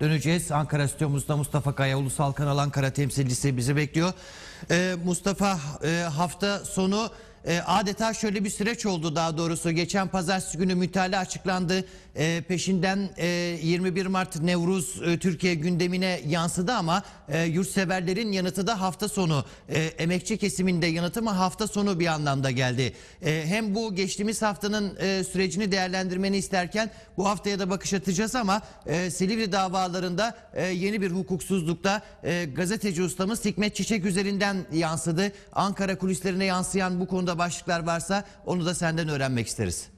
döneceğiz. Ankara stüdyomuzda Mustafa Kaya Ulusal Kanal Ankara temsilcisi bizi bekliyor. Ee, Mustafa e, hafta sonu e, adeta şöyle bir süreç oldu daha doğrusu. Geçen pazartesi günü mütalaa açıklandı. E, peşinden e, 21 Mart Nevruz e, Türkiye gündemine yansıdı ama e, yurtseverlerin yanıtı da hafta sonu. E, emekçi kesiminde yanıtı mı hafta sonu bir anlamda geldi. E, hem bu geçtiğimiz haftanın e, sürecini değerlendirmeni isterken bu haftaya da bakış atacağız ama e, Silivri davalarında e, yeni bir hukuksuzlukta e, gazeteci ustamız Hikmet Çiçek üzerinden yansıdı. Ankara kulislerine yansıyan bu konuda başlıklar varsa onu da senden öğrenmek isteriz.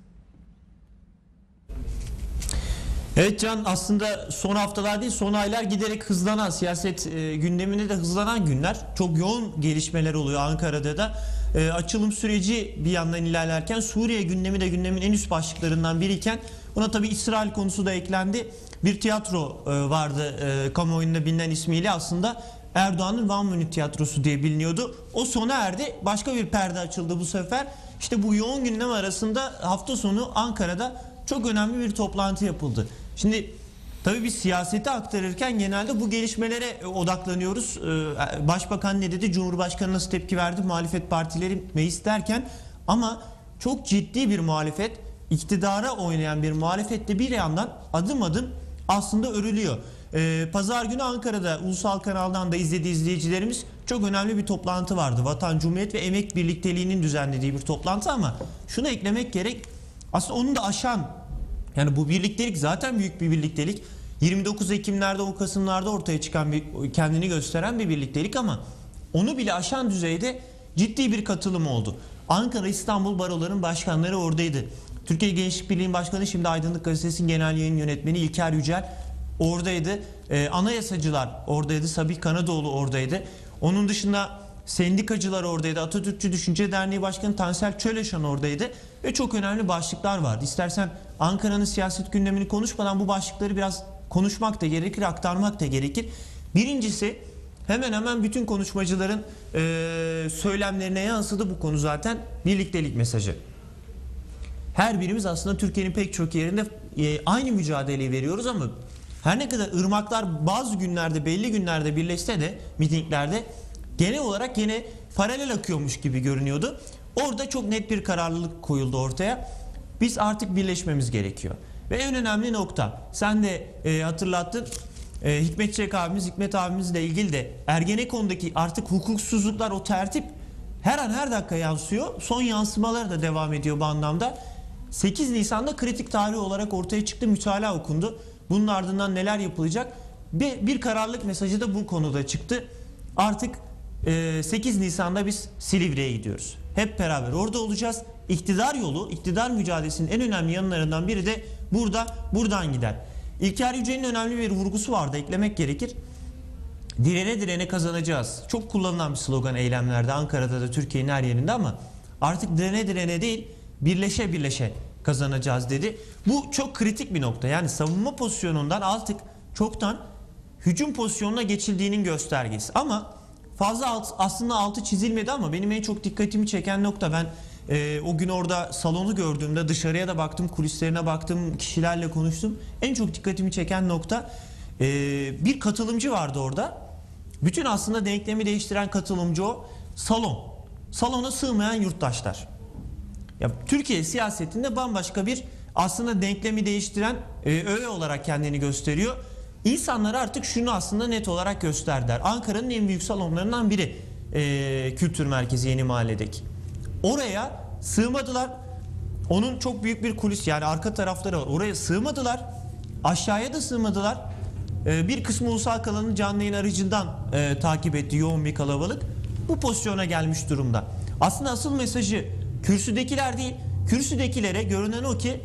Evet Can aslında son haftalar değil son aylar giderek hızlanan siyaset e, gündeminde de hızlanan günler. Çok yoğun gelişmeler oluyor Ankara'da da. E, açılım süreci bir yandan ilerlerken Suriye gündemi de gündemin en üst başlıklarından biriyken buna tabi İsrail konusu da eklendi. Bir tiyatro e, vardı e, kamuoyunda bilinen ismiyle aslında Erdoğan'ın One Minute tiyatrosu diye biliniyordu. O sona erdi. Başka bir perde açıldı bu sefer. İşte bu yoğun gündem arasında hafta sonu Ankara'da çok önemli bir toplantı yapıldı. Şimdi tabii biz siyaseti aktarırken genelde bu gelişmelere e, odaklanıyoruz. Ee, Başbakan ne dedi, Cumhurbaşkanı nasıl tepki verdi, muhalefet partileri ne isterken ama çok ciddi bir muhalefet, iktidara oynayan bir muhalefette bir yandan adım adım aslında örülüyor. Ee, Pazar günü Ankara'da ulusal kanaldan da izlediği izleyicilerimiz çok önemli bir toplantı vardı. Vatan, Cumhuriyet ve Emek Birlikteliği'nin düzenlediği bir toplantı ama şunu eklemek gerek. Aslında onu da aşan yani bu birliktelik zaten büyük bir birliktelik. 29 Ekimlerde 10 Kasımlarda ortaya çıkan bir kendini gösteren bir birliktelik ama onu bile aşan düzeyde ciddi bir katılım oldu. Ankara İstanbul baroların başkanları oradaydı. Türkiye Gençlik Birliği'nin başkanı şimdi Aydınlık Gazetesi'nin genel yayın yönetmeni İlker Yücel oradaydı. Ee, anayasacılar oradaydı. Sabih Kanadoğlu oradaydı. Onun dışında sendikacılar oradaydı. Atatürkçü Düşünce Derneği Başkanı Tansel Çöleşan oradaydı. Ve çok önemli başlıklar vardı. İstersen Ankara'nın siyaset gündemini konuşmadan bu başlıkları biraz konuşmak da gerekir, aktarmak da gerekir. Birincisi hemen hemen bütün konuşmacıların e, söylemlerine yansıdı bu konu zaten birliktelik mesajı. Her birimiz aslında Türkiye'nin pek çok yerinde e, aynı mücadeleyi veriyoruz ama her ne kadar ırmaklar bazı günlerde belli günlerde birleşse de mitinglerde genel olarak yine paralel akıyormuş gibi görünüyordu. Orada çok net bir kararlılık koyuldu ortaya. Biz artık birleşmemiz gerekiyor. Ve en önemli nokta sen de e, hatırlattın e, Hikmet Çek abimiz Hikmet abimizle ilgili de Ergenekon'daki artık hukuksuzluklar o tertip her an her dakika yansıyor. Son yansımalar da devam ediyor bu anlamda. 8 Nisan'da kritik tarih olarak ortaya çıktı mütalaa okundu. Bunun ardından neler yapılacak? Bir, bir kararlılık mesajı da bu konuda çıktı. Artık e, 8 Nisan'da biz Silivri'ye gidiyoruz. Hep beraber orada olacağız. İktidar yolu, iktidar mücadelesinin en önemli yanlarından biri de burada, buradan gider. İlker Yücel'in önemli bir vurgusu vardı, eklemek gerekir. Direne direne kazanacağız. Çok kullanılan bir slogan eylemlerde, Ankara'da da Türkiye'nin her yerinde ama artık direne direne değil, birleşe birleşe kazanacağız dedi. Bu çok kritik bir nokta. Yani savunma pozisyonundan artık çoktan hücum pozisyonuna geçildiğinin göstergesi. Ama fazla alt, aslında altı çizilmedi ama benim en çok dikkatimi çeken nokta ben e, o gün orada salonu gördüğümde dışarıya da baktım, kulislerine baktım, kişilerle konuştum. En çok dikkatimi çeken nokta e, bir katılımcı vardı orada. Bütün aslında denklemi değiştiren katılımcı o. Salon. Salona sığmayan yurttaşlar. Ya Türkiye siyasetinde bambaşka bir aslında denklemi değiştiren e, öğe olarak kendini gösteriyor. İnsanlar artık şunu aslında net olarak gösterdiler. Ankara'nın en büyük salonlarından biri e, kültür merkezi Yeni Mahalle'deki. Oraya sığmadılar. Onun çok büyük bir kulis yani arka tarafları var. Oraya sığmadılar. Aşağıya da sığmadılar. E, bir kısmı ulusal kanalın canlı yayın aracından e, takip etti yoğun bir kalabalık. Bu pozisyona gelmiş durumda. Aslında asıl mesajı kürsüdekiler değil, kürsüdekilere görünen o ki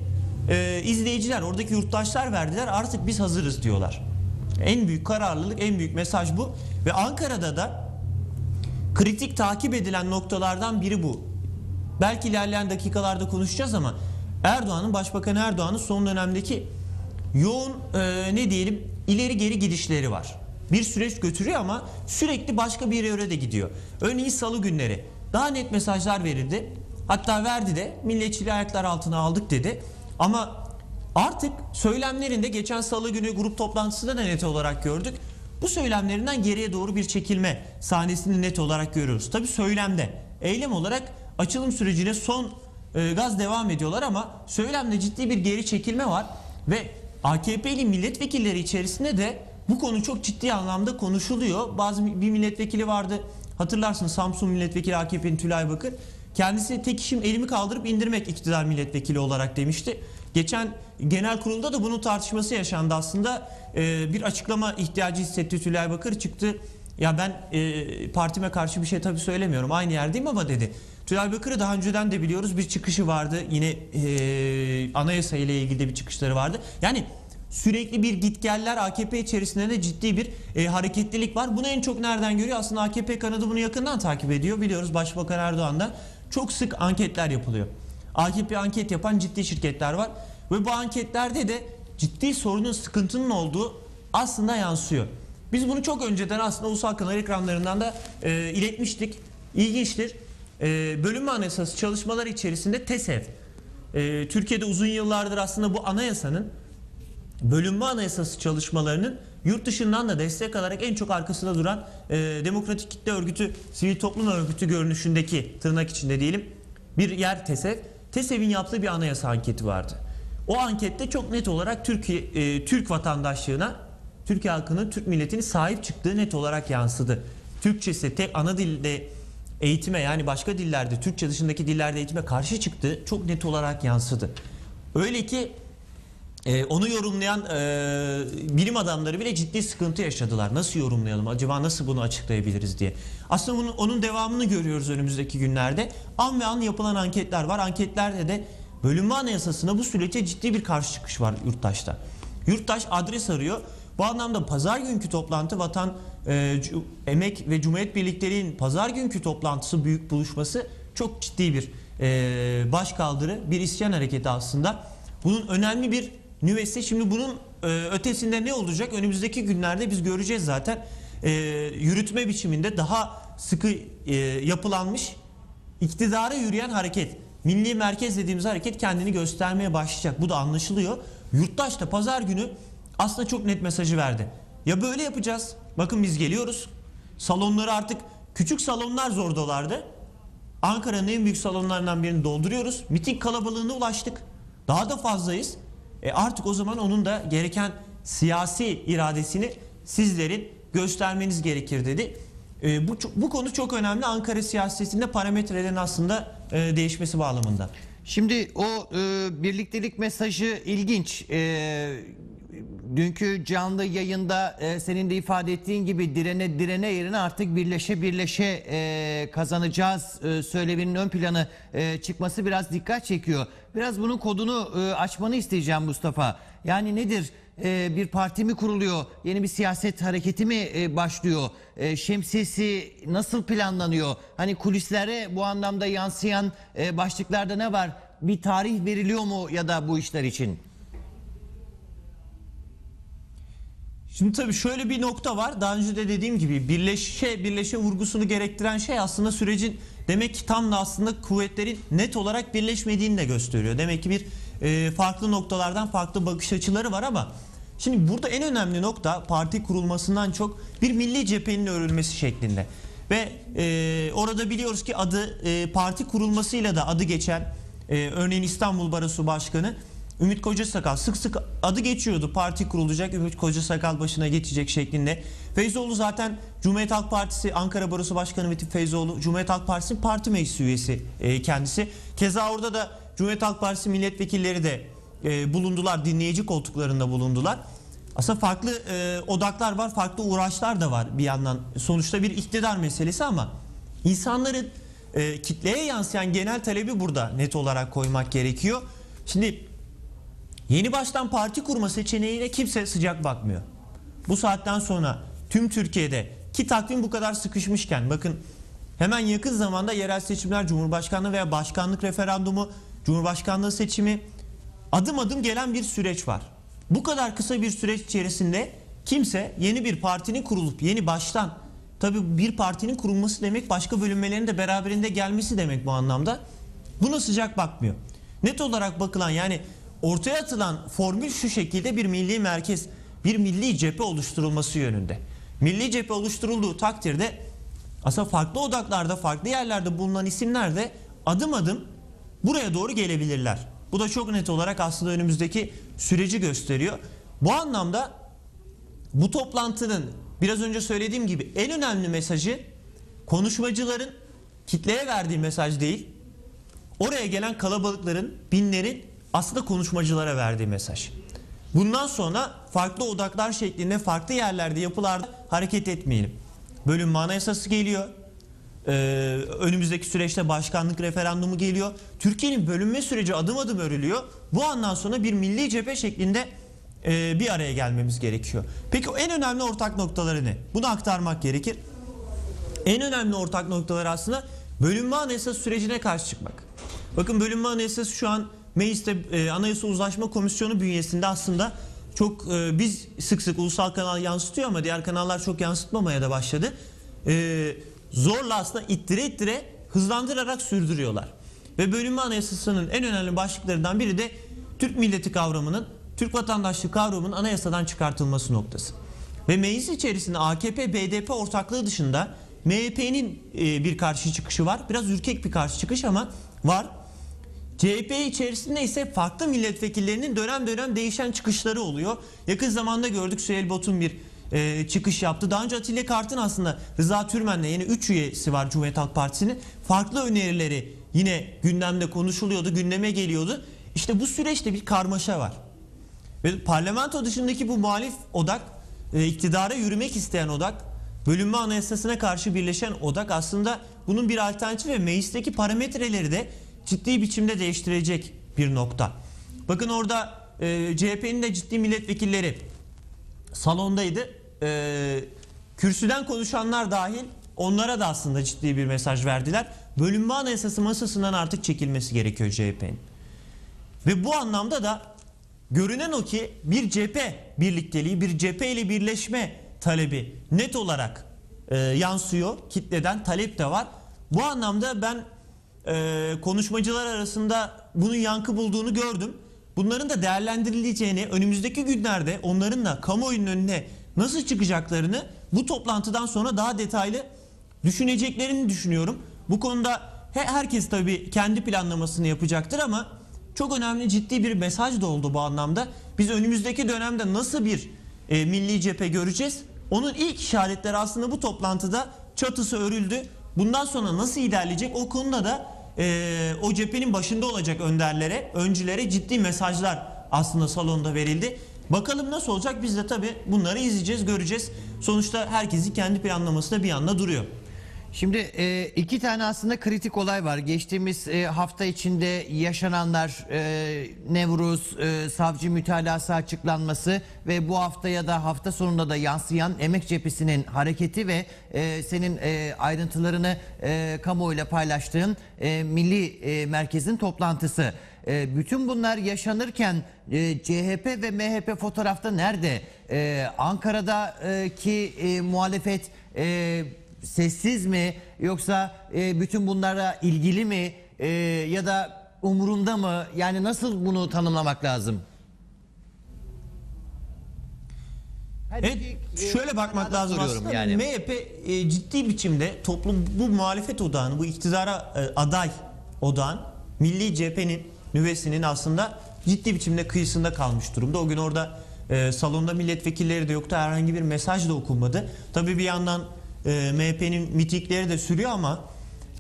e, izleyiciler, oradaki yurttaşlar verdiler artık biz hazırız diyorlar. En büyük kararlılık, en büyük mesaj bu. Ve Ankara'da da kritik takip edilen noktalardan biri bu. Belki ilerleyen dakikalarda konuşacağız ama Erdoğan'ın, Başbakan Erdoğan'ın son dönemdeki yoğun e, ne diyelim ileri geri gidişleri var. Bir süreç götürüyor ama sürekli başka bir yere de gidiyor. Örneğin salı günleri daha net mesajlar verildi. Hatta verdi de milliyetçiliği ayaklar altına aldık dedi. Ama Artık söylemlerinde geçen salı günü grup toplantısında da net olarak gördük. Bu söylemlerinden geriye doğru bir çekilme sahnesini net olarak görüyoruz. Tabi söylemde. Eylem olarak açılım sürecine son e, gaz devam ediyorlar ama söylemde ciddi bir geri çekilme var ve AKP'li milletvekilleri içerisinde de bu konu çok ciddi anlamda konuşuluyor. Bazı bir milletvekili vardı. Hatırlarsınız Samsun milletvekili AKP'nin Tülay Bakır. Kendisi tek işim elimi kaldırıp indirmek iktidar milletvekili olarak demişti. Geçen genel kurulda da bunun tartışması yaşandı aslında. Ee, bir açıklama ihtiyacı hissetti Tülay Bakır çıktı. Ya ben e, partime karşı bir şey tabii söylemiyorum. Aynı yerdeyim ama dedi. Tülay Bakır'ı daha önceden de biliyoruz. Bir çıkışı vardı. Yine e, anayasa ile ilgili de bir çıkışları vardı. Yani sürekli bir gitgeller AKP içerisinde de ciddi bir e, hareketlilik var. Bunu en çok nereden görüyor? Aslında AKP kanadı bunu yakından takip ediyor. Biliyoruz Başbakan Erdoğan'da çok sık anketler yapılıyor. AKP anket yapan ciddi şirketler var. Ve bu anketlerde de ciddi sorunun, sıkıntının olduğu aslında yansıyor. Biz bunu çok önceden aslında ulusal kanal ekranlarından da e, iletmiştik. İlginçtir. E, bölünme anayasası çalışmaları içerisinde TESEV, e, Türkiye'de uzun yıllardır aslında bu anayasanın bölünme anayasası çalışmalarının yurt dışından da destek alarak en çok arkasında duran e, Demokratik Kitle Örgütü, Sivil Toplum Örgütü görünüşündeki tırnak içinde diyelim bir yer TESEV. TESEV'in yaptığı bir anayasa anketi vardı. O ankette çok net olarak Türkiye e, Türk vatandaşlığına, Türkiye halkının, Türk milletinin sahip çıktığı net olarak yansıdı. Türkçesi tek ana dilde eğitime yani başka dillerde, Türkçe dışındaki dillerde eğitime karşı çıktığı çok net olarak yansıdı. Öyle ki ee, onu yorumlayan e, bilim adamları bile ciddi sıkıntı yaşadılar. Nasıl yorumlayalım? Acaba nasıl bunu açıklayabiliriz diye. Aslında bunun, onun devamını görüyoruz önümüzdeki günlerde. An ve an yapılan anketler var. Anketlerde de bölünme anayasasına bu sürece ciddi bir karşı çıkış var yurttaşta. Yurttaş adres arıyor. Bu anlamda pazar günkü toplantı Vatan e, Emek ve Cumhuriyet Birlikleri'nin pazar günkü toplantısı büyük buluşması çok ciddi bir e, başkaldırı, bir isyan hareketi aslında. Bunun önemli bir nüvesi. Şimdi bunun e, ötesinde ne olacak? Önümüzdeki günlerde biz göreceğiz zaten. E, yürütme biçiminde daha sıkı e, yapılanmış iktidara yürüyen hareket. Milli merkez dediğimiz hareket kendini göstermeye başlayacak. Bu da anlaşılıyor. Yurttaş da pazar günü aslında çok net mesajı verdi. Ya böyle yapacağız. Bakın biz geliyoruz. Salonları artık küçük salonlar zor dolardı. Ankara'nın en büyük salonlarından birini dolduruyoruz. Miting kalabalığına ulaştık. Daha da fazlayız. E artık o zaman onun da gereken siyasi iradesini sizlerin göstermeniz gerekir dedi. E, bu bu konu çok önemli. Ankara siyasetinde parametrelerin aslında e, değişmesi bağlamında. Şimdi o e, birliktelik mesajı ilginç. E, dünkü canlı yayında e, senin de ifade ettiğin gibi direne direne yerine artık birleşe birleşe e, kazanacağız e, söyleminin ön planı e, çıkması biraz dikkat çekiyor. Biraz bunun kodunu e, açmanı isteyeceğim Mustafa. Yani nedir? E, bir parti mi kuruluyor? Yeni bir siyaset hareketi mi e, başlıyor? E, şemsiyesi nasıl planlanıyor? Hani kulislere bu anlamda yansıyan e, başlıklarda ne var? Bir tarih veriliyor mu ya da bu işler için? Şimdi tabii şöyle bir nokta var. Daha önce de dediğim gibi birleşe birleşe vurgusunu gerektiren şey aslında sürecin demek ki tam da aslında kuvvetlerin net olarak birleşmediğini de gösteriyor. Demek ki bir e, farklı noktalardan farklı bakış açıları var ama şimdi burada en önemli nokta parti kurulmasından çok bir milli cephenin örülmesi şeklinde. Ve e, orada biliyoruz ki adı e, parti kurulmasıyla da adı geçen e, örneğin İstanbul Barosu Başkanı Ümit Kocasakal sık sık adı geçiyordu. Parti kurulacak Ümit Kocasakal başına geçecek şeklinde. Feyzoğlu zaten Cumhuriyet Halk Partisi Ankara Barosu Başkanı Metin Feyzoğlu Cumhuriyet Halk Partisi'nin parti meclis üyesi e, kendisi. Keza orada da Cumhuriyet Halk Partisi milletvekilleri de e, bulundular. Dinleyici koltuklarında bulundular. Aslında farklı e, odaklar var, farklı uğraşlar da var bir yandan. Sonuçta bir iktidar meselesi ama insanların e, kitleye yansıyan genel talebi burada net olarak koymak gerekiyor. Şimdi Yeni baştan parti kurma seçeneğine kimse sıcak bakmıyor. Bu saatten sonra tüm Türkiye'de ki takvim bu kadar sıkışmışken bakın hemen yakın zamanda yerel seçimler, cumhurbaşkanlığı veya başkanlık referandumu, cumhurbaşkanlığı seçimi adım adım gelen bir süreç var. Bu kadar kısa bir süreç içerisinde kimse yeni bir partinin kurulup yeni baştan tabii bir partinin kurulması demek başka bölünmelerin de beraberinde gelmesi demek bu anlamda. Buna sıcak bakmıyor. Net olarak bakılan yani ortaya atılan formül şu şekilde bir milli merkez, bir milli cephe oluşturulması yönünde. Milli cephe oluşturulduğu takdirde aslında farklı odaklarda, farklı yerlerde bulunan isimler de adım adım buraya doğru gelebilirler. Bu da çok net olarak aslında önümüzdeki süreci gösteriyor. Bu anlamda bu toplantının biraz önce söylediğim gibi en önemli mesajı konuşmacıların kitleye verdiği mesaj değil. Oraya gelen kalabalıkların, binlerin aslında konuşmacılara verdiği mesaj. Bundan sonra farklı odaklar şeklinde farklı yerlerde yapılarda hareket etmeyelim. Bölünme anayasası geliyor. Ee, önümüzdeki süreçte başkanlık referandumu geliyor. Türkiye'nin bölünme süreci adım adım örülüyor. Bu andan sonra bir milli cephe şeklinde e, bir araya gelmemiz gerekiyor. Peki en önemli ortak noktaları ne? Bunu aktarmak gerekir. En önemli ortak noktalar aslında bölünme anayasası sürecine karşı çıkmak. Bakın bölünme anayasası şu an mecliste e, Anayasa Uzlaşma Komisyonu bünyesinde aslında çok e, biz sık sık ulusal kanal yansıtıyor ama diğer kanallar çok yansıtmamaya da başladı. E, zorla aslında ittire ittire hızlandırarak sürdürüyorlar. Ve bölünme anayasasının en önemli başlıklarından biri de Türk milleti kavramının, Türk vatandaşlığı kavramının anayasadan çıkartılması noktası. Ve meclis içerisinde AKP, BDP ortaklığı dışında MHP'nin e, bir karşı çıkışı var. Biraz ürkek bir karşı çıkış ama var. CHP içerisinde ise farklı milletvekillerinin dönem dönem değişen çıkışları oluyor. Yakın zamanda gördük Süheyl Botun bir e, çıkış yaptı. Daha önce Atilla Kart'ın aslında Rıza Türmen'le yine 3 üyesi var Cumhuriyet Halk Partisi'nin. Farklı önerileri yine gündemde konuşuluyordu, gündeme geliyordu. İşte bu süreçte bir karmaşa var. Ve parlamento dışındaki bu muhalif odak, e, iktidara yürümek isteyen odak, bölünme anayasasına karşı birleşen odak aslında bunun bir alternatifi ve meclisteki parametreleri de ciddi biçimde değiştirecek bir nokta. Bakın orada e, CHP'nin de ciddi milletvekilleri salondaydı. E, kürsüden konuşanlar dahil onlara da aslında ciddi bir mesaj verdiler. Bölünme anayasası masasından artık çekilmesi gerekiyor CHP'nin. Ve bu anlamda da görünen o ki bir cephe birlikteliği, bir cephe ile birleşme talebi net olarak e, yansıyor. Kitleden talep de var. Bu anlamda ben e, konuşmacılar arasında bunun yankı bulduğunu gördüm. Bunların da değerlendirileceğini önümüzdeki günlerde onların da kamuoyunun önüne nasıl çıkacaklarını bu toplantıdan sonra daha detaylı düşüneceklerini düşünüyorum. Bu konuda he- herkes tabii kendi planlamasını yapacaktır ama çok önemli ciddi bir mesaj da oldu bu anlamda. Biz önümüzdeki dönemde nasıl bir e, milli cephe göreceğiz? Onun ilk işaretleri aslında bu toplantıda çatısı örüldü. Bundan sonra nasıl ilerleyecek o konuda da e, o cephenin başında olacak önderlere, öncülere ciddi mesajlar aslında salonda verildi. Bakalım nasıl olacak biz de tabii bunları izleyeceğiz, göreceğiz. Sonuçta herkesin kendi planlaması da bir anda duruyor. Şimdi e, iki tane aslında kritik olay var. Geçtiğimiz e, hafta içinde yaşananlar e, Nevruz, e, savcı mütalası açıklanması ve bu haftaya da hafta sonunda da yansıyan emek cephesinin hareketi ve e, senin e, ayrıntılarını e, kamuoyuyla paylaştığın e, Milli e, Merkez'in toplantısı. E, bütün bunlar yaşanırken e, CHP ve MHP fotoğrafta nerede? E, Ankara'daki e, muhalefet e, sessiz mi yoksa e, bütün bunlara ilgili mi E, ya da umurunda mı? Yani nasıl bunu tanımlamak lazım? Evet, şöyle bakmak lazım aslında. yani. MHP e, ciddi biçimde toplum bu muhalefet odağını, bu iktidara e, aday odağın Milli Cephe'nin nüvesinin aslında ciddi biçimde kıyısında kalmış durumda. O gün orada e, salonda milletvekilleri de yoktu. Herhangi bir mesaj da okunmadı. Tabii bir yandan e, MHP'nin mitikleri de sürüyor ama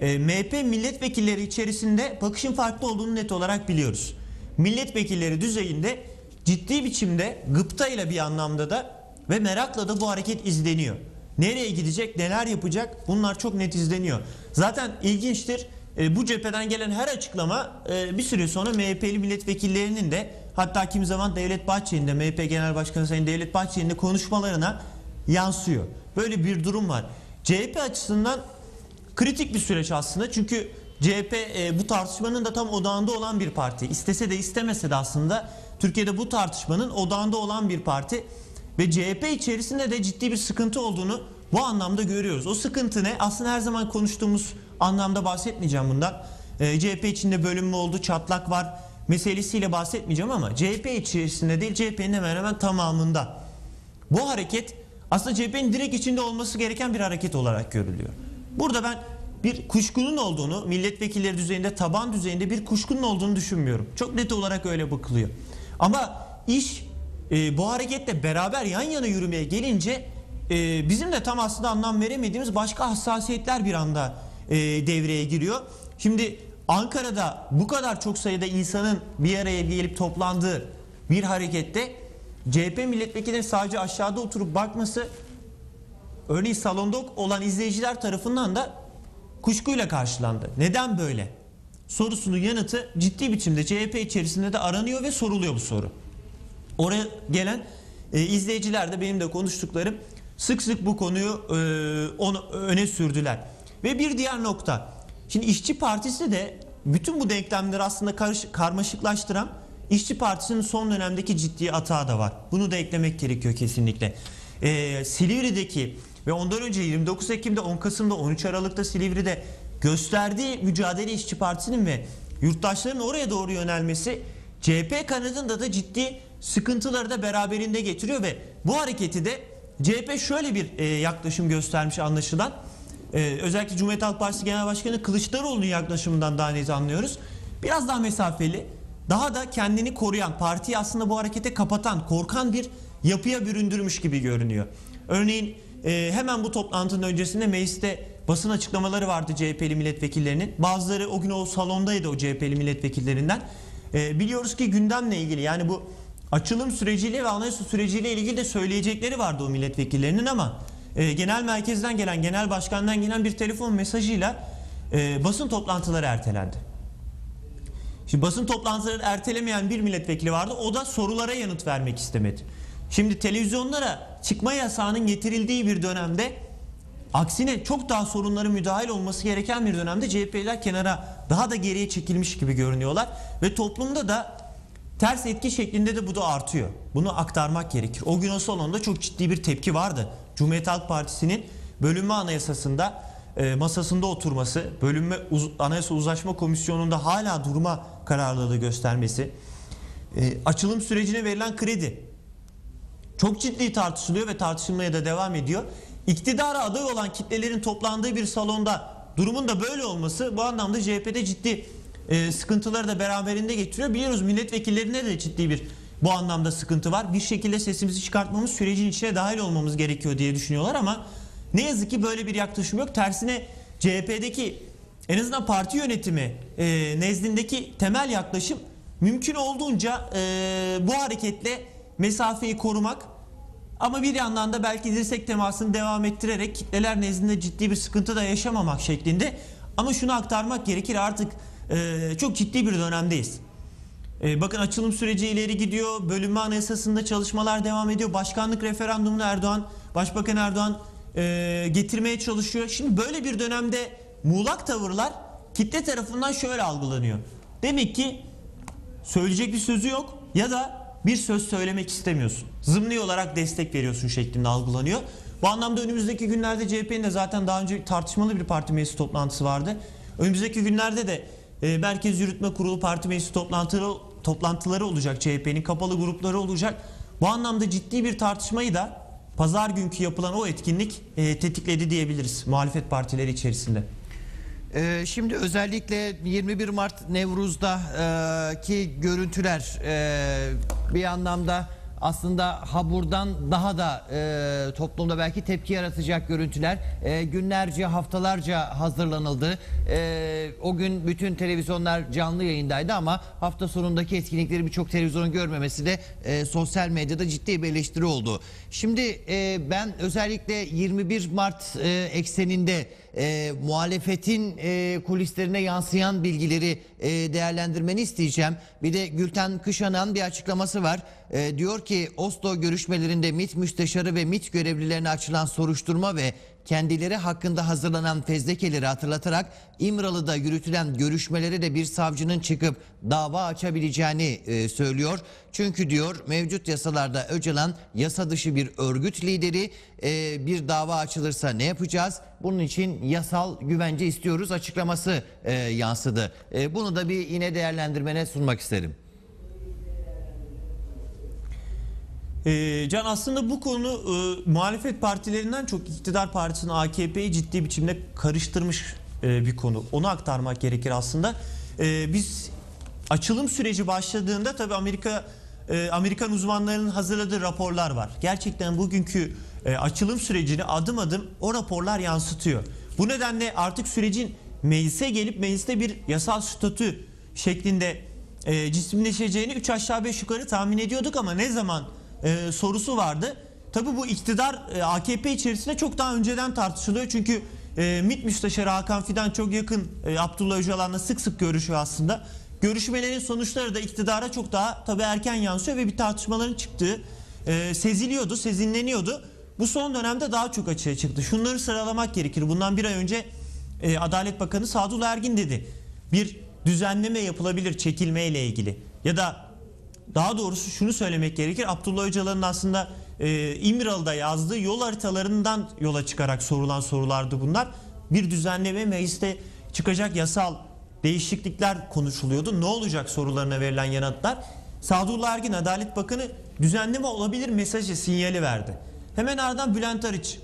e, MHP milletvekilleri içerisinde bakışın farklı olduğunu net olarak biliyoruz. Milletvekilleri düzeyinde ciddi biçimde gıpta ile bir anlamda da ve merakla da bu hareket izleniyor. Nereye gidecek, neler yapacak bunlar çok net izleniyor. Zaten ilginçtir e, bu cepheden gelen her açıklama e, bir süre sonra MHP'li milletvekillerinin de hatta kimi zaman Devlet Bahçeli'nin MHP Genel Başkanı Sayın Devlet Bahçeli'nin de konuşmalarına yansıyor. Böyle bir durum var. CHP açısından kritik bir süreç aslında çünkü CHP e, bu tartışmanın da tam odağında olan bir parti. İstese de istemese de aslında Türkiye'de bu tartışmanın odağında olan bir parti ve CHP içerisinde de ciddi bir sıkıntı olduğunu bu anlamda görüyoruz. O sıkıntı ne? Aslında her zaman konuştuğumuz anlamda bahsetmeyeceğim bundan. E, CHP içinde bölünme oldu, çatlak var. meselesiyle bahsetmeyeceğim ama CHP içerisinde değil CHP'nin hemen hemen tamamında. Bu hareket aslında CHP'nin direkt içinde olması gereken bir hareket olarak görülüyor. Burada ben bir kuşkunun olduğunu, milletvekilleri düzeyinde, taban düzeyinde bir kuşkunun olduğunu düşünmüyorum. Çok net olarak öyle bakılıyor. Ama iş e, bu hareketle beraber yan yana yürümeye gelince e, bizim de tam aslında anlam veremediğimiz başka hassasiyetler bir anda e, devreye giriyor. Şimdi Ankara'da bu kadar çok sayıda insanın bir araya gelip toplandığı bir harekette CHP milletvekillerinin sadece aşağıda oturup bakması örneğin salonda olan izleyiciler tarafından da kuşkuyla karşılandı. Neden böyle? Sorusunun yanıtı ciddi biçimde CHP içerisinde de aranıyor ve soruluyor bu soru. Oraya gelen e, izleyiciler de benim de konuştuklarım sık sık bu konuyu e, onu, öne sürdüler. Ve bir diğer nokta. Şimdi İşçi Partisi de bütün bu denklemleri aslında karış, karmaşıklaştıran İşçi Partisi'nin son dönemdeki ciddi atağı da var. Bunu da eklemek gerekiyor kesinlikle. E, Silivri'deki ve ondan önce 29 Ekim'de 10 Kasım'da 13 Aralık'ta Silivri'de gösterdiği mücadele İşçi Partisi'nin ve yurttaşların oraya doğru yönelmesi CHP kanadında da ciddi sıkıntıları da beraberinde getiriyor ve bu hareketi de CHP şöyle bir e, yaklaşım göstermiş anlaşılan. E, özellikle Cumhuriyet Halk Partisi Genel Başkanı Kılıçdaroğlu'nun yaklaşımından daha net anlıyoruz. Biraz daha mesafeli, daha da kendini koruyan, partiyi aslında bu harekete kapatan, korkan bir yapıya büründürmüş gibi görünüyor. Örneğin e, hemen bu toplantının öncesinde mecliste basın açıklamaları vardı CHP'li milletvekillerinin. Bazıları o gün o salondaydı o CHP'li milletvekillerinden. E, biliyoruz ki gündemle ilgili yani bu açılım süreciyle ve anayasa süreciyle ilgili de söyleyecekleri vardı o milletvekillerinin ama e, genel merkezden gelen, genel başkandan gelen bir telefon mesajıyla e, basın toplantıları ertelendi. Şimdi basın toplantılarını ertelemeyen bir milletvekili vardı. O da sorulara yanıt vermek istemedi. Şimdi televizyonlara çıkma yasağının getirildiği bir dönemde aksine çok daha sorunların müdahil olması gereken bir dönemde CHP'liler kenara daha da geriye çekilmiş gibi görünüyorlar ve toplumda da ters etki şeklinde de bu da artıyor. Bunu aktarmak gerekir. O gün o salonda çok ciddi bir tepki vardı. Cumhuriyet Halk Partisi'nin bölünme anayasasında masasında oturması, bölünme anayasa uzlaşma komisyonunda hala durma kararlılığı göstermesi, e, açılım sürecine verilen kredi çok ciddi tartışılıyor ve tartışılmaya da devam ediyor. İktidara aday olan kitlelerin toplandığı bir salonda durumun da böyle olması bu anlamda CHP'de ciddi e, sıkıntıları da beraberinde getiriyor. Biliyoruz milletvekillerine de ciddi bir bu anlamda sıkıntı var. Bir şekilde sesimizi çıkartmamız, sürecin içine dahil olmamız gerekiyor diye düşünüyorlar ama ne yazık ki böyle bir yaklaşım yok. Tersine CHP'deki en azından parti yönetimi e, nezdindeki temel yaklaşım mümkün olduğunca e, bu hareketle mesafeyi korumak ama bir yandan da belki dirsek temasını devam ettirerek kitleler nezdinde ciddi bir sıkıntı da yaşamamak şeklinde. Ama şunu aktarmak gerekir artık e, çok ciddi bir dönemdeyiz. E, bakın açılım süreci ileri gidiyor. Bölünme anayasasında çalışmalar devam ediyor. Başkanlık referandumunu Erdoğan, Başbakan Erdoğan e, getirmeye çalışıyor. Şimdi böyle bir dönemde muğlak tavırlar kitle tarafından şöyle algılanıyor. Demek ki söyleyecek bir sözü yok ya da bir söz söylemek istemiyorsun. Zımni olarak destek veriyorsun şeklinde algılanıyor. Bu anlamda önümüzdeki günlerde CHP'nin de zaten daha önce tartışmalı bir parti meclisi toplantısı vardı. Önümüzdeki günlerde de e, Merkez Yürütme Kurulu parti meclisi toplantıları, toplantıları olacak CHP'nin kapalı grupları olacak. Bu anlamda ciddi bir tartışmayı da pazar günkü yapılan o etkinlik e, tetikledi diyebiliriz muhalefet partileri içerisinde. Ee, şimdi özellikle 21 Mart Nevruz'daki görüntüler e, bir anlamda aslında haburdan daha da e, toplumda belki tepki yaratacak görüntüler e, günlerce haftalarca hazırlanıldı. E, o gün bütün televizyonlar canlı yayındaydı ama hafta sonundaki etkinlikleri birçok televizyonun görmemesi de e, sosyal medyada ciddi bir eleştiri oldu. Şimdi e, ben özellikle 21 Mart e, ekseninde e, muhalefetin e, kulislerine yansıyan bilgileri e, değerlendirmeni isteyeceğim. Bir de Gülten Kışanan bir açıklaması var. E, diyor ki Oslo görüşmelerinde MİT müsteşarı ve MİT görevlilerine açılan soruşturma ve kendileri hakkında hazırlanan fezlekeleri hatırlatarak İmralı'da yürütülen görüşmelere de bir savcının çıkıp dava açabileceğini e, söylüyor. Çünkü diyor mevcut yasalarda Öcalan yasa dışı bir örgüt lideri e, bir dava açılırsa ne yapacağız? Bunun için yasal güvence istiyoruz açıklaması e, yansıdı. E, bunu da bir yine değerlendirmene sunmak isterim. Ee, Can aslında bu konu e, muhalefet partilerinden çok iktidar partisinin AKP'yi ciddi biçimde karıştırmış e, bir konu. Onu aktarmak gerekir aslında. E, biz açılım süreci başladığında tabii Amerika e, Amerikan uzmanlarının hazırladığı raporlar var. Gerçekten bugünkü e, açılım sürecini adım adım o raporlar yansıtıyor. Bu nedenle artık sürecin meclise gelip mecliste bir yasal statü şeklinde e, cisimleşeceğini 3 aşağı 5 yukarı tahmin ediyorduk ama ne zaman e, sorusu vardı. Tabii bu iktidar e, AKP içerisinde çok daha önceden tartışılıyor. Çünkü e, MİT Müsteşarı Hakan Fidan çok yakın e, Abdullah Öcalan'la sık sık görüşüyor aslında. Görüşmelerin sonuçları da iktidara çok daha tabii erken yansıyor ve bir tartışmaların çıktığı e, seziliyordu, sezinleniyordu. Bu son dönemde daha çok açığa çıktı. Şunları sıralamak gerekir. Bundan bir ay önce e, Adalet Bakanı Sadullah Ergin dedi. Bir düzenleme yapılabilir çekilme ile ilgili. Ya da daha doğrusu şunu söylemek gerekir. Abdullah Öcalan'ın aslında e, İmralı'da yazdığı yol haritalarından yola çıkarak sorulan sorulardı bunlar. Bir düzenleme mecliste çıkacak yasal değişiklikler konuşuluyordu. Ne olacak sorularına verilen yanıtlar? Sadullah Ergin Adalet Bakanı düzenleme olabilir mesajı sinyali verdi. Hemen ardından Bülent Arıç.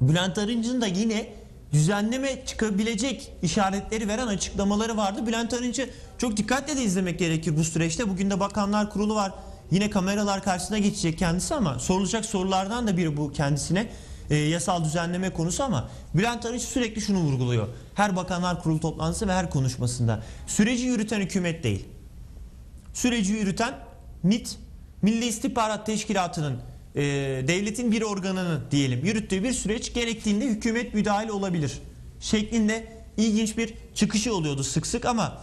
Bülent Arınç'ın da yine düzenleme çıkabilecek işaretleri veren açıklamaları vardı. Bülent Arınç'ı çok dikkatle de izlemek gerekir bu süreçte. Bugün de Bakanlar Kurulu var. Yine kameralar karşısına geçecek kendisi ama sorulacak sorulardan da biri bu kendisine. E, yasal düzenleme konusu ama Bülent Arınç sürekli şunu vurguluyor. Her Bakanlar Kurulu toplantısı ve her konuşmasında. Süreci yürüten hükümet değil. Süreci yürüten MİT, Milli İstihbarat Teşkilatı'nın e, devletin bir organını diyelim yürüttüğü bir süreç gerektiğinde hükümet müdahale olabilir şeklinde ilginç bir çıkışı oluyordu sık sık ama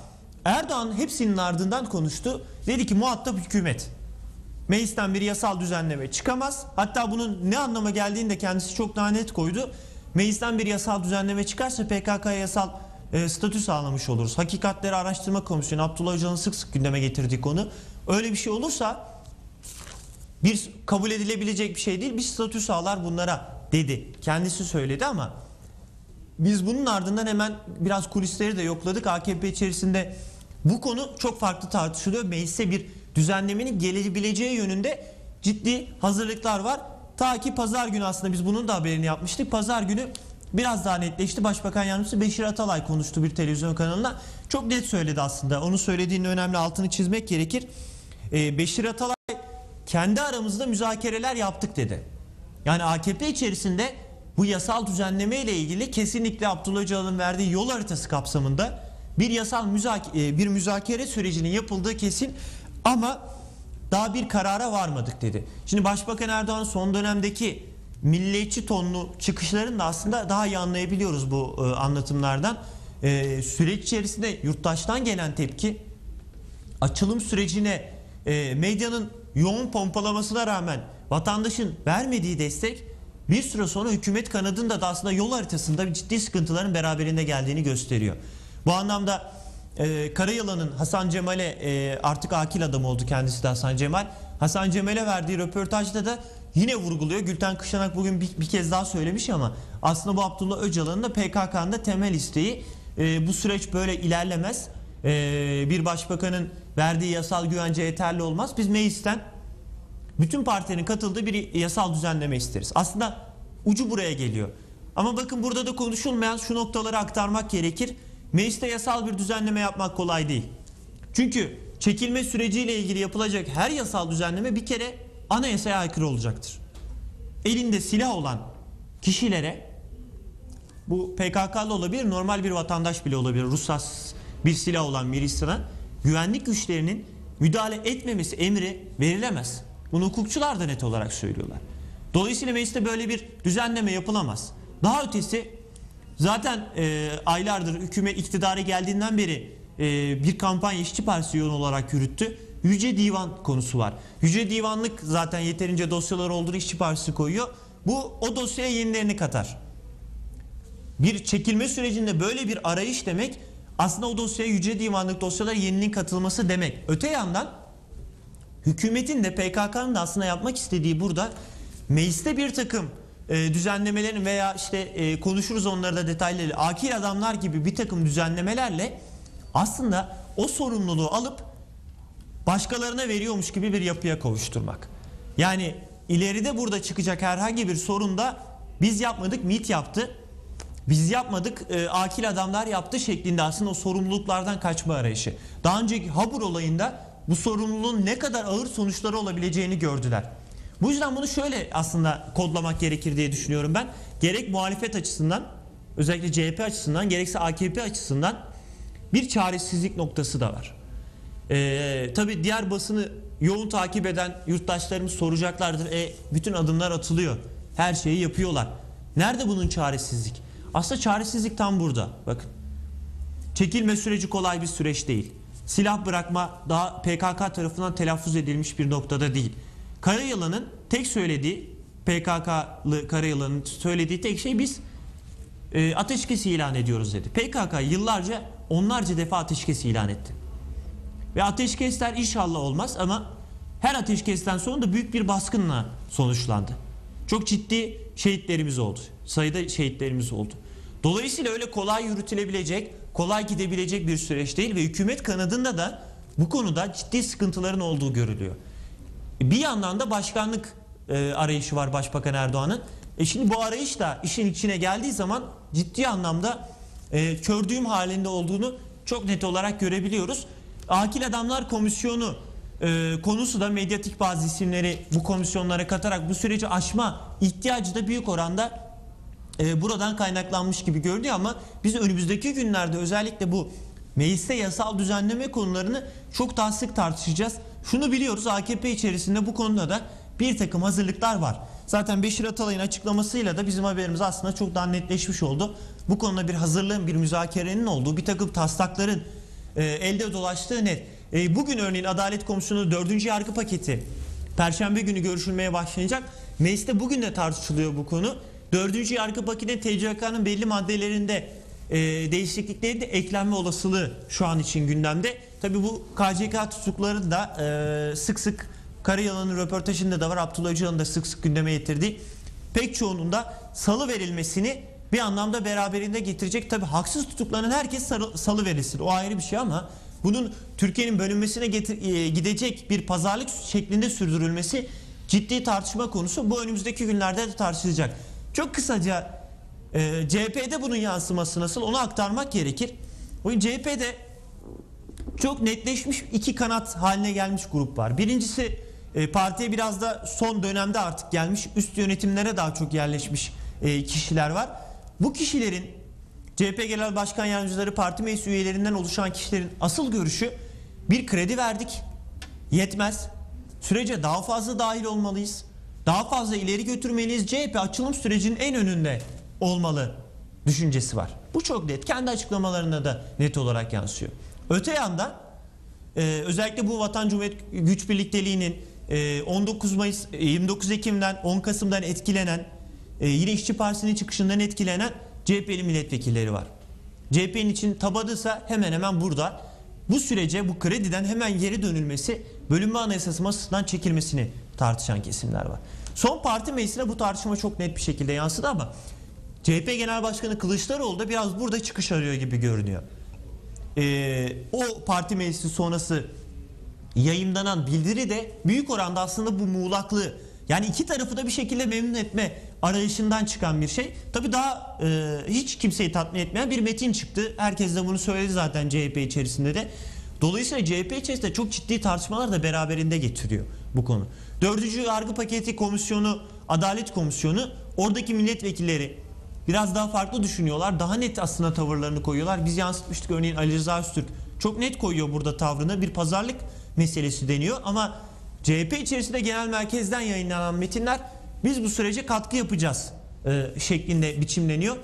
Erdoğan hepsinin ardından konuştu. Dedi ki muhatap hükümet. Meclisten bir yasal düzenleme çıkamaz. Hatta bunun ne anlama geldiğini de kendisi çok daha net koydu. Meclisten bir yasal düzenleme çıkarsa PKK'ya yasal e, statü sağlamış oluruz. Hakikatleri Araştırma Komisyonu Abdullah Öcalan'ın sık sık gündeme getirdiği konu. Öyle bir şey olursa bir kabul edilebilecek bir şey değil bir statü sağlar bunlara dedi. Kendisi söyledi ama biz bunun ardından hemen biraz kulisleri de yokladık. AKP içerisinde bu konu çok farklı tartışılıyor. Meclise bir düzenlemenin gelebileceği yönünde ciddi hazırlıklar var. Ta ki pazar günü aslında biz bunun da haberini yapmıştık. Pazar günü biraz daha netleşti. Başbakan Yardımcısı Beşir Atalay konuştu bir televizyon kanalına. Çok net söyledi aslında. Onun söylediğinin önemli altını çizmek gerekir. Ee, Beşir Atalay kendi aramızda müzakereler yaptık dedi. Yani AKP içerisinde bu yasal düzenleme ile ilgili kesinlikle Abdullah Öcalan'ın verdiği yol haritası kapsamında bir yasal müzakere, bir müzakere sürecinin yapıldığı kesin ama daha bir karara varmadık dedi. Şimdi Başbakan Erdoğan son dönemdeki milliyetçi tonlu çıkışlarını da aslında daha iyi anlayabiliyoruz bu e, anlatımlardan. E, süreç içerisinde yurttaştan gelen tepki açılım sürecine e, medyanın yoğun pompalamasına rağmen vatandaşın vermediği destek bir süre sonra hükümet kanadında da aslında yol haritasında ciddi sıkıntıların beraberinde geldiğini gösteriyor. Bu anlamda e, Karayılan'ın Hasan Cemal'e e, artık akil adam oldu kendisi de Hasan Cemal. Hasan Cemal'e verdiği röportajda da yine vurguluyor. Gülten Kışanak bugün bir, bir kez daha söylemiş ama aslında bu Abdullah Öcalan'ın da PKK'nın da temel isteği e, bu süreç böyle ilerlemez. E, bir başbakanın verdiği yasal güvence yeterli olmaz. Biz meclisten bütün partilerin katıldığı bir yasal düzenleme isteriz. Aslında ucu buraya geliyor. Ama bakın burada da konuşulmayan şu noktaları aktarmak gerekir. Mecliste yasal bir düzenleme yapmak kolay değil. Çünkü çekilme süreciyle ilgili yapılacak her yasal düzenleme bir kere anayasaya aykırı olacaktır. Elinde silah olan kişilere bu PKK'lı olabilir, normal bir vatandaş bile olabilir. Ruhsat bir silah olan birisine güvenlik güçlerinin müdahale etmemesi emri verilemez. Bunu hukukçular da net olarak söylüyorlar. Dolayısıyla mecliste böyle bir düzenleme yapılamaz. Daha ötesi zaten e, aylardır hükümet iktidara geldiğinden beri e, bir kampanya işçi partisi yoğun olarak yürüttü. Yüce Divan konusu var. Yüce Divanlık zaten yeterince dosyalar olduğunu işçi partisi koyuyor. Bu o dosyaya yenilerini katar. Bir çekilme sürecinde böyle bir arayış demek aslında o dosyaya Yüce Divanlık dosyalara yeniliğin katılması demek. Öte yandan hükümetin de PKK'nın da aslında yapmak istediği burada mecliste bir takım e, düzenlemelerin veya işte e, konuşuruz onları da detaylı akil adamlar gibi bir takım düzenlemelerle aslında o sorumluluğu alıp başkalarına veriyormuş gibi bir yapıya kavuşturmak. Yani ileride burada çıkacak herhangi bir sorunda biz yapmadık MİT yaptı. Biz yapmadık e, akil adamlar yaptı şeklinde aslında o sorumluluklardan kaçma arayışı. Daha önceki Habur olayında bu sorumluluğun ne kadar ağır sonuçları olabileceğini gördüler. Bu yüzden bunu şöyle aslında kodlamak gerekir diye düşünüyorum ben. Gerek muhalefet açısından özellikle CHP açısından gerekse AKP açısından bir çaresizlik noktası da var. Ee, tabii diğer basını yoğun takip eden yurttaşlarımız soracaklardır. E, bütün adımlar atılıyor. Her şeyi yapıyorlar. Nerede bunun çaresizlik? Aslında çaresizlik tam burada. Bakın. Çekilme süreci kolay bir süreç değil. Silah bırakma daha PKK tarafından telaffuz edilmiş bir noktada değil. Karayılan'ın tek söylediği PKK'lı Karayılan'ın söylediği tek şey biz e, ateşkes ilan ediyoruz dedi. PKK yıllarca onlarca defa ateşkes ilan etti. Ve ateşkesler inşallah olmaz ama her ateşkesten sonra da büyük bir baskınla sonuçlandı. Çok ciddi şehitlerimiz oldu. Sayıda şehitlerimiz oldu. Dolayısıyla öyle kolay yürütülebilecek, kolay gidebilecek bir süreç değil ve hükümet kanadında da bu konuda ciddi sıkıntıların olduğu görülüyor. Bir yandan da başkanlık e, arayışı var Başbakan Erdoğan'ın. E şimdi bu arayış da işin içine geldiği zaman ciddi anlamda e, kördüğüm halinde olduğunu çok net olarak görebiliyoruz. Akil Adamlar Komisyonu e, konusu da medyatik bazı isimleri bu komisyonlara katarak bu süreci aşma ihtiyacı da büyük oranda e, buradan kaynaklanmış gibi görünüyor ama biz önümüzdeki günlerde özellikle bu mecliste yasal düzenleme konularını çok daha sık tartışacağız. Şunu biliyoruz AKP içerisinde bu konuda da bir takım hazırlıklar var. Zaten Beşir Atalay'ın açıklamasıyla da bizim haberimiz aslında çok daha netleşmiş oldu. Bu konuda bir hazırlığın, bir müzakerenin olduğu, bir takım taslakların e, elde dolaştığı net. E, bugün örneğin Adalet Komisyonu 4. yargı paketi Perşembe günü görüşülmeye başlanacak. Mecliste bugün de tartışılıyor bu konu. 4. yargı paketinin TCK'nın belli maddelerinde e, değişiklikleri de eklenme olasılığı şu an için gündemde. Tabi bu KCK tutukları da e, sık sık Karayalan'ın röportajında da var. Abdullah Öcalan'ın da sık sık gündeme getirdiği pek çoğunun da salı verilmesini bir anlamda beraberinde getirecek. Tabi haksız tutuklanan herkes salı verilsin. O ayrı bir şey ama bunun Türkiye'nin bölünmesine getir- e, gidecek bir pazarlık şeklinde sürdürülmesi ciddi tartışma konusu. Bu önümüzdeki günlerde de tartışılacak. Çok kısaca e, CHP'de bunun yansıması nasıl onu aktarmak gerekir. O CHP'de çok netleşmiş iki kanat haline gelmiş grup var. Birincisi e, partiye biraz da son dönemde artık gelmiş üst yönetimlere daha çok yerleşmiş e, kişiler var. Bu kişilerin CHP Genel Başkan Yardımcıları parti meclis üyelerinden oluşan kişilerin asıl görüşü bir kredi verdik yetmez. Sürece daha fazla dahil olmalıyız. Daha fazla ileri götürmeliyiz. CHP açılım sürecinin en önünde olmalı düşüncesi var. Bu çok net. Kendi açıklamalarında da net olarak yansıyor. Öte yandan e, özellikle bu Vatan Cumhuriyet Güç Birlikteliği'nin e, 19 Mayıs, e, 29 Ekim'den 10 Kasım'dan etkilenen e, yine İşçi Partisi'nin çıkışından etkilenen CHP'li milletvekilleri var. CHP'nin için tabadıysa hemen hemen burada. Bu sürece bu krediden hemen geri dönülmesi bölünme anayasası masasından çekilmesini tartışan kesimler var. Son parti meclisine bu tartışma çok net bir şekilde yansıdı ama CHP Genel Başkanı Kılıçdaroğlu da biraz burada çıkış arıyor gibi görünüyor. Ee, o parti meclisi sonrası yayınlanan bildiri de büyük oranda aslında bu muğlaklığı yani iki tarafı da bir şekilde memnun etme arayışından çıkan bir şey. Tabii daha e, hiç kimseyi tatmin etmeyen bir metin çıktı. Herkes de bunu söyledi zaten CHP içerisinde de. Dolayısıyla CHP içerisinde çok ciddi tartışmalar da beraberinde getiriyor bu konu. Dördüncü yargı paketi komisyonu, adalet komisyonu oradaki milletvekilleri biraz daha farklı düşünüyorlar. Daha net aslında tavırlarını koyuyorlar. Biz yansıtmıştık örneğin Ali Rıza Öztürk çok net koyuyor burada tavrını. Bir pazarlık meselesi deniyor ama CHP içerisinde genel merkezden yayınlanan metinler biz bu sürece katkı yapacağız e, şeklinde biçimleniyor.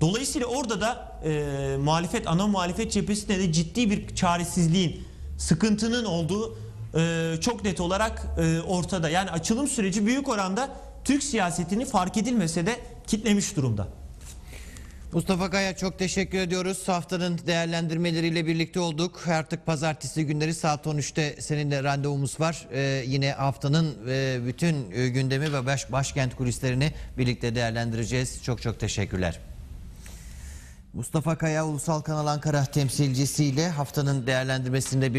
Dolayısıyla orada da e, muhalefet ana muhalefet cephesinde de ciddi bir çaresizliğin, sıkıntının olduğu e, çok net olarak e, ortada. Yani açılım süreci büyük oranda Türk siyasetini fark edilmese de kitlemiş durumda. Mustafa Kaya çok teşekkür ediyoruz. Haftanın değerlendirmeleriyle birlikte olduk. Artık pazartesi günleri saat 13'te seninle randevumuz var. Ee, yine haftanın e, bütün e, gündemi ve baş, başkent kulislerini birlikte değerlendireceğiz. Çok çok teşekkürler. Mustafa Kaya Ulusal Kanal Ankara temsilcisiyle haftanın değerlendirmesinde birlikte